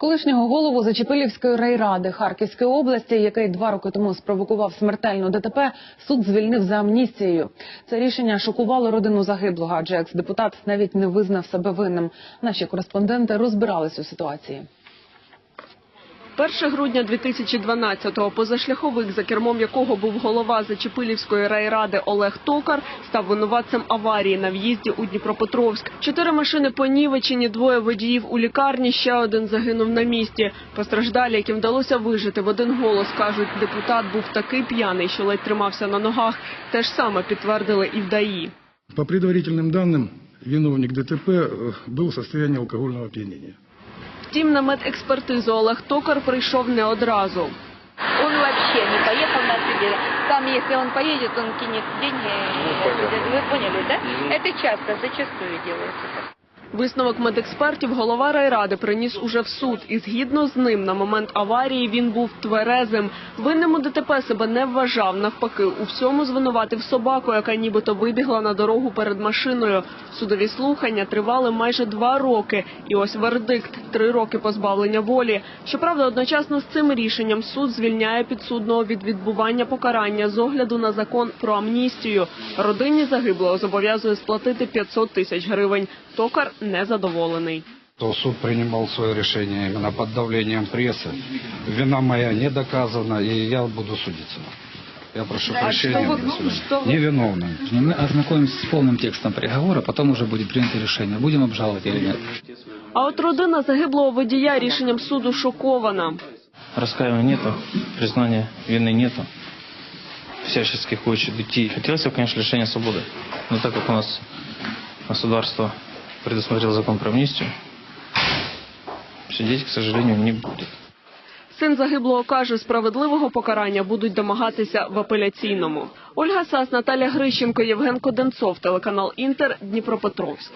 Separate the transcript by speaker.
Speaker 1: Колишнього голову Зачепилівської райради Харківської області, який два роки тому спровокував смертельну ДТП, суд звільнив за амністією. Це рішення шокувало родину загиблого, адже екс-депутат навіть не визнав себе винним. Наші кореспонденти розбирались у ситуації.
Speaker 2: 1 грудня 2012-го позашляховик, за кермом якого був голова Зачепилівської райради Олег Токар, став винуватцем аварії на в'їзді у Дніпропетровськ. Чотири машини понівечені, двоє водіїв у лікарні, ще один загинув на місці. Постраждалі, яким вдалося вижити в один голос, кажуть, депутат був такий п'яний, що ледь тримався на ногах. Те ж саме підтвердили і в ДАІ.
Speaker 3: По предварительным данным, виновник ДТП э, был в состоянии алкогольного опьянения.
Speaker 2: Втім, на медекспертизу Олег Токар прийшов не одразу.
Speaker 4: Он вообще не поехал на себе. Там, если он поедет, он кинет деньги. Вы поняли, да? Это часто, зачастую делается так.
Speaker 2: Висновок медекспертів голова райради приніс уже в суд, і згідно з ним на момент аварії він був тверезим. Винним у ДТП себе не вважав. Навпаки, у всьому звинуватив собаку, яка нібито вибігла на дорогу перед машиною. Судові слухання тривали майже два роки. І ось вердикт три роки позбавлення волі. Щоправда, одночасно з цим рішенням суд звільняє підсудного від відбування покарання з огляду на закон про амністію. Родині загиблого зобов'язує сплатити 500 тисяч гривень. Токар незадоволений.
Speaker 5: то суд принимал свое решение именно под давлением прессы. Вина моя не доказана, и я буду судиться. Я прошу прощения.
Speaker 2: что вы-
Speaker 5: до свидания.
Speaker 2: что вы-
Speaker 5: Невиновный.
Speaker 6: Мы ознакомимся с полным текстом приговора, потом уже будет принято решение, будем обжаловать или нет.
Speaker 2: А от родина загиблого водія рішенням суду шокована.
Speaker 7: Раскаивания нету, признания вины нету. Всячески хочет идти. Хотелось бы, конечно, лишения свободы. Но так как у нас государство предусмотрело закон про амнистию, сидеть, к сожалению, не будет.
Speaker 2: Син загиблого каже, справедливого покарання будуть домагатися в апеляційному. Ольга Сас, Наталя Грищенко, Євген Коденцов, телеканал Інтер, Дніпропетровськ.